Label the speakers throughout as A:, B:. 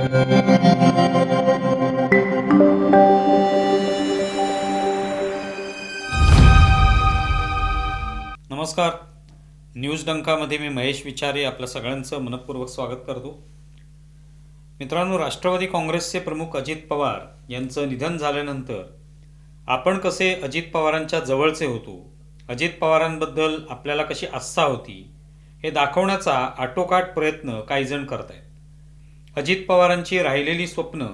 A: नमस्कार. न्यूज डंकामध्ये मी महेश विचारे आपल्या सगळ्यांचं मनपूर्वक स्वागत करतो. मित्रांनो राष्ट्रवादी काँग्रेसचे प्रमुख अजित पवार यांचं निधन झाल्यानंतर आपण कसे अजित पवारांच्या जवळचे होतो? अजित पवारांबद्दल आपल्याला कशी आस्था होती? हे दाखवण्याचा आटोकाट प्रयत्न काही जण करत आहेत अजित पवारांची राहिलेली स्वप्न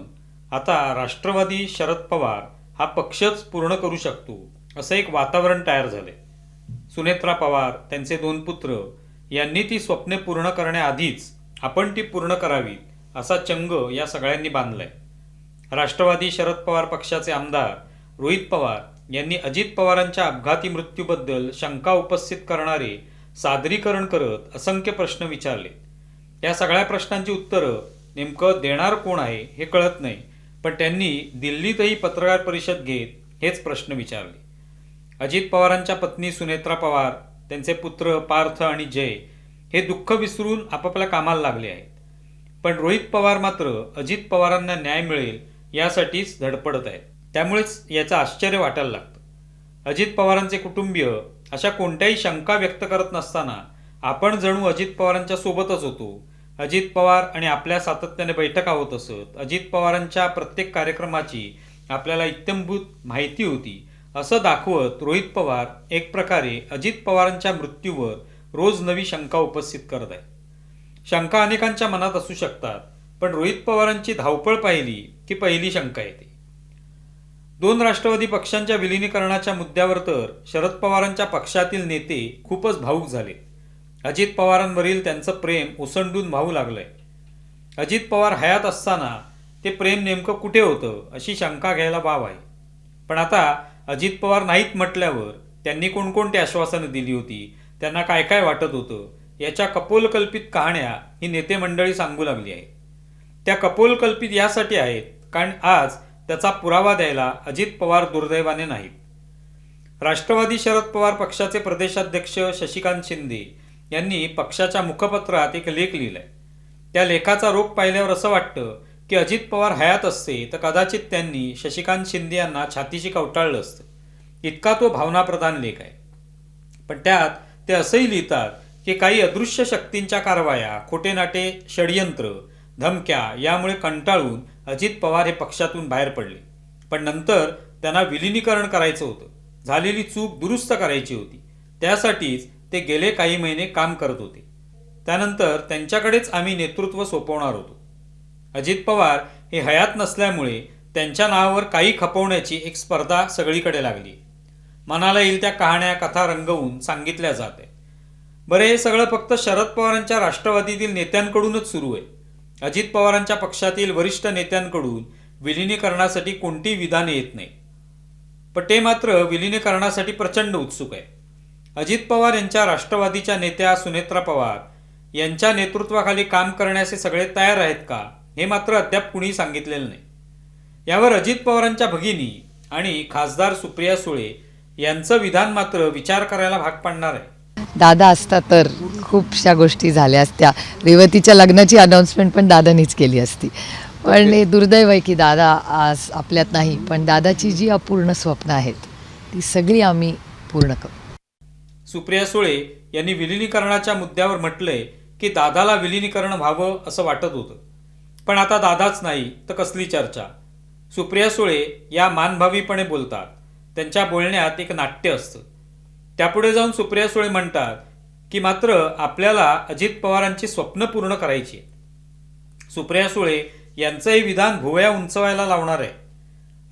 A: आता राष्ट्रवादी शरद पवार हा पक्षच पूर्ण करू शकतो असं एक वातावरण तयार झालंय. सुनेत्रा पवार त्यांचे दोन पुत्र यांनी ती स्वप्ने पूर्ण करण्याआधीच आपण ती पूर्ण करावी असा चंग या सगळ्यांनी बांधलाय. राष्ट्रवादी शरद पवार पक्षाचे आमदार रोहित पवार यांनी अजित पवारांच्या अपघाती मृत्यूबद्दल शंका उपस्थित करणारे सादरीकरण करत असंख्य प्रश्न विचारले. या सगळ्या प्रश्नांची उत्तरं नेमकं देणार कोण आहे हे कळत नाही पण त्यांनी दिल्लीतही पत्रकार परिषद घेत हेच प्रश्न विचारले. अजित पवारांच्या पत्नी सुनेत्रा पवार त्यांचे पुत्र पार्थ आणि जय हे दुःख विसरून आपापल्या कामाला लागले आहेत. पण रोहित पवार मात्र अजित पवारांना न्याय मिळेल यासाठीच धडपडत आहेत. त्यामुळेच याचं आश्चर्य वाटायला लागतं. अजित पवारांचे कुटुंबीय अशा कोणत्याही शंका व्यक्त करत नसताना आपण जणू अजित पवारांच्या सोबतच होतो अजित पवार आणि आपल्या सातत्याने बैठका होत असत अजित पवारांच्या प्रत्येक कार्यक्रमाची आपल्याला इत्यंभूत माहिती होती. असं दाखवत रोहित पवार एक प्रकारे अजित पवारांच्या मृत्यूवर रोज नवी शंका उपस्थित करत आहे शंका अनेकांच्या मनात असू शकतात पण रोहित पवारांची धावपळ पाहिली की पहिली शंका येते. दोन राष्ट्रवादी पक्षांच्या विलिनीकरणाच्या मुद्द्यावर तर शरद पवारांच्या पक्षातील नेते खूपच भाऊक झाले अजित पवारांवरील त्यांचं प्रेम ओसंडून वाहू लागलंय. अजित पवार हयात असताना ते प्रेम नेमकं कुठे होतं अशी शंका घ्यायला बाब आहे. पण आता अजित पवार नाहीत म्हटल्यावर त्यांनी कोणकोणती आश्वासनं दिली होती त्यांना काय काय वाटत होतं याच्या कपोलकल्पित कहाण्या ही नेते मंडळी सांगू लागली आहे त्या कपोलकल्पित यासाठी आहेत कारण आज त्याचा पुरावा द्यायला अजित पवार दुर्दैवाने नाहीत. राष्ट्रवादी शरद पवार पक्षाचे प्रदेशाध्यक्ष शशिकांत शिंदे यांनी पक्षाच्या मुखपत्रात एक लेख लिहिलाय. त्या लेखाचा रोख पाहिल्यावर असं वाटतं की अजित पवार हयात असते तर कदाचित त्यांनी शशिकांत शिंदे यांना छातीशी कवटाळलं असतं. इतका तो भावनाप्रधान लेख आहे. पण त्यात ते असंही लिहितात की काही अदृश्य शक्तींच्या कारवाया खोटे नाटे षडयंत्र धमक्या यामुळे कंटाळून अजित पवार हे पक्षातून बाहेर पडले. पण नंतर त्यांना विलिनीकरण करायचं होतं. झालेली चूक दुरुस्त करायची होती. त्यासाठीच ते गेले काही महिने काम करत होते. त्यानंतर त्यांच्याकडेच आम्ही नेतृत्व सोपवणार होतो. अजित पवार हे हयात नसल्यामुळे त्यांच्या नावावर काही खपवण्याची एक स्पर्धा सगळीकडे लागली. मनाला येईल त्या कहाण्या कथा रंगवून सांगितल्या जात आहे बरं हे सगळं फक्त शरद पवारांच्या राष्ट्रवादीतील नेत्यांकडूनच सुरू आहे. अजित पवारांच्या पक्षातील वरिष्ठ नेत्यांकडून विलिनीकरणासाठी कोणती विधाने येत नाही पण ते मात्र विलिनीकरणासाठी प्रचंड उत्सुक आहे अजित पवार यांच्या राष्ट्रवादीच्या नेत्या सुनेत्रा पवार यांच्या नेतृत्वाखाली काम करण्याचे सगळे तयार आहेत का? हे मात्र अद्याप कुणी सांगितलेलं नाही. यावर अजित पवारांच्या भगिनी आणि खासदार सुप्रिया सुळे यांचं विधान मात्र विचार करायला भाग पाडणार आहे.
B: दादा असता तर खूपशा गोष्टी झाल्या असत्या. रेवतीच्या लग्नाची अनाऊन्समेंट पण दादानीच केली असती. पण हे दुर्दैव आहे की दादा आज आपल्यात नाही पण दादाची जी अपूर्ण स्वप्न आहेत ती सगळी आम्ही पूर्ण करू.
A: सुप्रिया सुळे यांनी विलिनीकरणाच्या मुद्द्यावर म्हटलंय की दादाला विलिनीकरण व्हावं असं वाटत होतं. पण आता दादाच नाही तर कसली चर्चा? सुप्रिया सुळे या मानभावीपणे बोलतात. त्यांच्या बोलण्यात एक नाट्य असतं. त्यापुढे जाऊन सुप्रिया सुळे म्हणतात की मात्र आपल्याला अजित पवारांची स्वप्न पूर्ण करायची सुप्रिया सुळे यांचंही विधान भुवया उंचवायला लावणार आहे.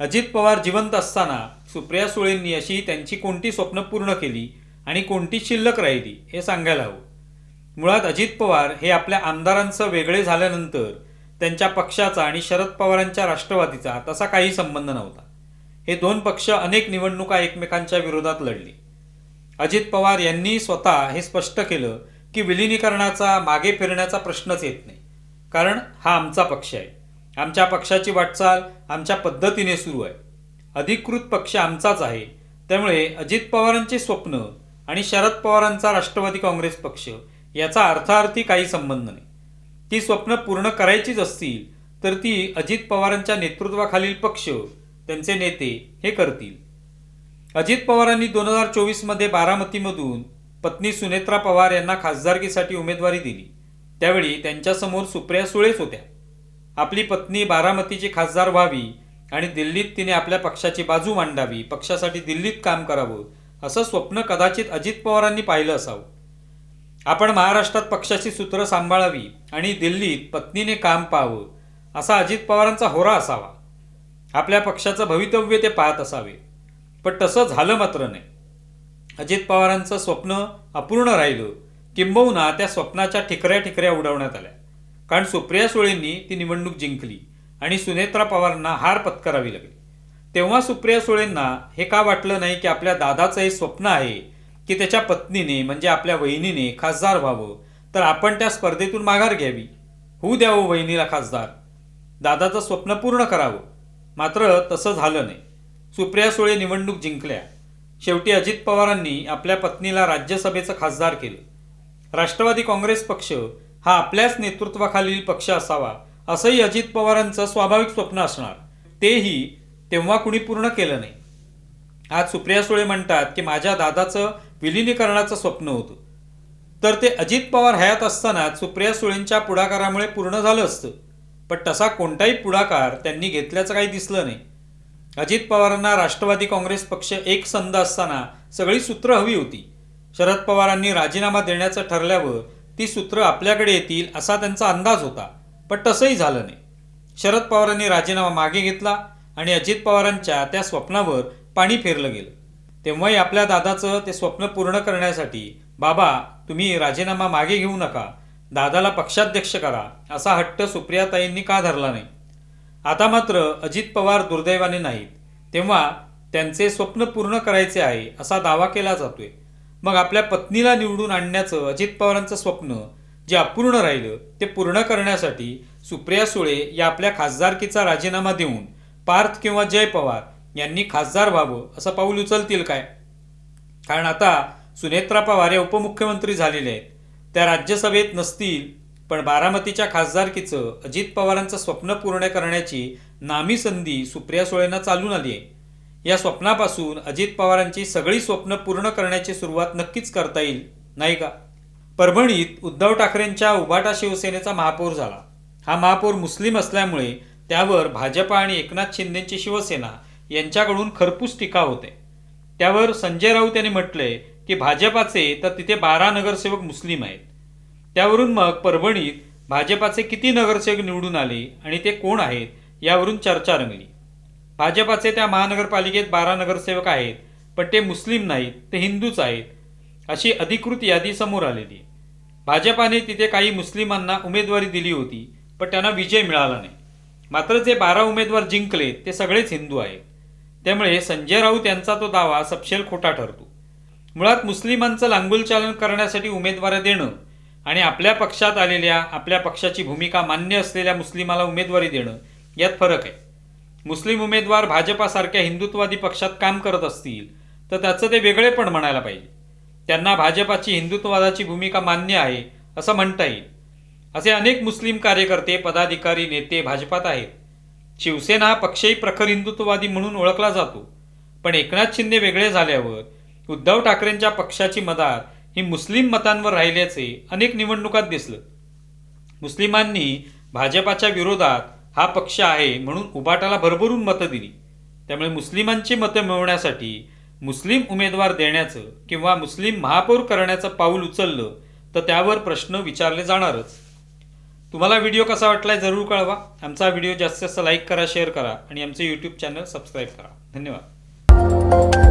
A: अजित पवार जिवंत असताना सुप्रिया सुळेंनी अशी त्यांची कोणती स्वप्न पूर्ण केली? आणि कोणती शिल्लक राहिली हे सांगायला हवं. मुळात अजित पवार हे आपल्या आमदारांचं वेगळे झाल्यानंतर त्यांच्या पक्षाचा आणि शरद पवारांच्या राष्ट्रवादीचा तसा काही संबंध नव्हता. हे दोन पक्ष अनेक निवडणुका एकमेकांच्या विरोधात लढली. अजित पवार यांनी स्वतः हे स्पष्ट केलं की विलिनीकरणाचा मागे फिरण्याचा प्रश्नच येत नाही. कारण हा आमचा पक्ष आहे. आमच्या पक्षाची वाटचाल आमच्या पद्धतीने सुरू आहे. अधिकृत पक्ष आमचाच आहे. त्यामुळे अजित पवारांचे स्वप्न आणि शरद पवारांचा राष्ट्रवादी काँग्रेस पक्ष याचा अर्थार्थी काही संबंध नाही. ती स्वप्न पूर्ण करायचीच असतील तर ती अजित पवारांच्या नेतृत्वाखालील पक्ष त्यांचे नेते हे करतील. अजित पवारांनी दोन हजार चोवीसमध्ये बारामतीमधून पत्नी सुनेत्रा पवार यांना खासदारकीसाठी उमेदवारी दिली. त्यावेळी त्यांच्यासमोर सुप्रिया सुळेच होत्या. आपली पत्नी बारामतीची खासदार व्हावी आणि दिल्लीत तिने आपल्या पक्षाची बाजू मांडावी पक्षासाठी दिल्लीत काम करावं असं स्वप्न कदाचित अजित पवारांनी पाहिलं असावं. आपण महाराष्ट्रात पक्षाची सूत्र सांभाळावी आणि दिल्लीत पत्नीने काम पाहावं असा अजित पवारांचा होरा असावा. आपल्या पक्षाचं भवितव्य ते पाहत असावे. पण तसं झालं मात्र नाही. अजित पवारांचं स्वप्न अपूर्ण राहिलं किंबहुना त्या स्वप्नाच्या ठिकऱ्या ठिकऱ्या उडवण्यात आल्या. कारण सुप्रिया सुळेंनी ती निवडणूक जिंकली आणि सुनेत्रा पवारांना हार पत्करावी लागली. तेव्हा सुप्रिया सुळेंना हे का वाटलं नाही की आपल्या दादाचं हे स्वप्न आहे की त्याच्या पत्नीने म्हणजे आपल्या वहिनीने खासदार व्हावं? तर आपण त्या स्पर्धेतून माघार घ्यावी. होऊ द्यावं वहिनीला खासदार. दादाचं स्वप्न पूर्ण करावं. मात्र तसं झालं नाही. सुप्रिया सुळे निवडणूक जिंकल्या. शेवटी अजित पवारांनी आपल्या पत्नीला राज्यसभेचं खासदार केलं. राष्ट्रवादी काँग्रेस पक्ष हा आपल्याच नेतृत्वाखालील पक्ष असावा असंही अजित पवारांचं स्वाभाविक स्वप्न असणार. तेही तेव्हा कुणी पूर्ण केलं नाही. आज सुप्रिया सुळे म्हणतात की माझ्या दादाचं विलिनीकरणाचं स्वप्न होतं. तर ते अजित पवार हयात असतानाच सुप्रिया सुळेंच्या पुढाकारामुळे पूर्ण झालं असतं. पण तसा कोणताही पुढाकार त्यांनी घेतल्याचं काही दिसलं नाही. अजित पवारांना राष्ट्रवादी काँग्रेस पक्ष एक संध असताना सगळी सूत्र हवी होती. शरद पवारांनी राजीनामा देण्याचं ठरल्यावर ती सूत्र आपल्याकडे येतील असा त्यांचा अंदाज होता. पण तसंही झालं नाही. शरद पवारांनी राजीनामा मागे घेतला. आणि अजित पवारांच्या त्या स्वप्नावर पाणी फेरलं गेलं. तेव्हाही आपल्या दादाचं ते स्वप्न पूर्ण करण्यासाठी बाबा तुम्ही राजीनामा मागे घेऊ नका. दादाला पक्षाध्यक्ष करा असा हट्ट सुप्रियाताईंनी का धरला नाही? आता मात्र अजित पवार दुर्दैवाने नाहीत. तेव्हा त्यांचे स्वप्न पूर्ण करायचे आहे असा दावा केला जातोय. मग आपल्या पत्नीला निवडून आणण्याचं अजित पवारांचं स्वप्न जे अपूर्ण राहिलं ते पूर्ण करण्यासाठी सुप्रिया सुळे या आपल्या खासदारकीचा राजीनामा देऊन पार्थ किंवा जय पवार यांनी खासदार व्हावं असं पाऊल उचलतील काय? कारण आता सुनेत्रा पवार या उपमुख्यमंत्री झालेले आहेत. त्या राज्यसभेत नसतील पण बारामतीच्या खासदारकीचं अजित पवारांचं स्वप्न पूर्ण करण्याची नामी संधी सुप्रिया सुळेंना चालून आली आहे. या स्वप्नापासून अजित पवारांची सगळी स्वप्न पूर्ण करण्याची सुरुवात नक्कीच करता येईल नाही का? परभणीत उद्धव ठाकरेंच्या उबाटा शिवसेनेचा महापौर झाला. हा महापौर मुस्लिम असल्यामुळे त्यावर भाजपा आणि एकनाथ शिंदेंची शिवसेना यांच्याकडून खरपूस टीका होते. त्यावर संजय राऊत यांनी म्हटले की भाजपाचे तर तिथे बारा नगरसेवक मुस्लिम आहेत. त्यावरून मग परभणीत भाजपाचे किती नगरसेवक निवडून आले आणि ते कोण आहेत यावरून चर्चा रंगली. भाजपाचे त्या महानगरपालिकेत बारा नगरसेवक आहेत पण ते मुस्लिम नाहीत ते हिंदूच आहेत अशी अधिकृत यादी समोर आलेली. भाजपाने तिथे काही मुस्लिमांना उमेदवारी दिली होती पण त्यांना विजय मिळाला नाही. मात्र जे बारा उमेदवार जिंकले ते सगळेच हिंदू आहेत. त्यामुळे संजय राऊत यांचा तो दावा सपशेल खोटा ठरतो. मुळात मुस्लिमांचं लांगुलचालन करण्यासाठी उमेदवार देणं आणि आपल्या पक्षात आलेल्या आपल्या पक्षाची भूमिका मान्य असलेल्या मुस्लिमाला उमेदवारी देणं यात फरक आहे. मुस्लिम उमेदवार भाजपासारख्या हिंदुत्ववादी पक्षात काम करत असतील तर त्याचं ते वेगळेपण म्हणायला पाहिजे. त्यांना भाजपाची हिंदुत्ववादाची भूमिका मान्य आहे असं म्हणता येईल. असे अनेक मुस्लिम कार्यकर्ते पदाधिकारी नेते भाजपात आहेत. शिवसेना हा पक्षही प्रखर हिंदुत्ववादी म्हणून ओळखला जातो. पण एकनाथ शिंदे वेगळे झाल्यावर उद्धव ठाकरेंच्या पक्षाची मदार ही मुस्लिम मतांवर राहिल्याचे अनेक निवडणुकात दिसलं. मुस्लिमांनी भाजपाच्या विरोधात हा पक्ष आहे म्हणून उबाटाला भरभरून मतं दिली. त्यामुळे मुस्लिमांची मतं मिळवण्यासाठी मुस्लिम उमेदवार देण्याचं किंवा मुस्लिम महापौर करण्याचं पाऊल उचललं तर त्यावर प्रश्न विचारले जाणारच. तुम्हाला व्हिडिओ कसा वाटलाय जरूर कळवा. आमचा व्हिडिओ जास्तीत जास्त लाईक करा शेअर करा आणि आमचे यूट्यूब चॅनल सबस्क्राईब करा. धन्यवाद.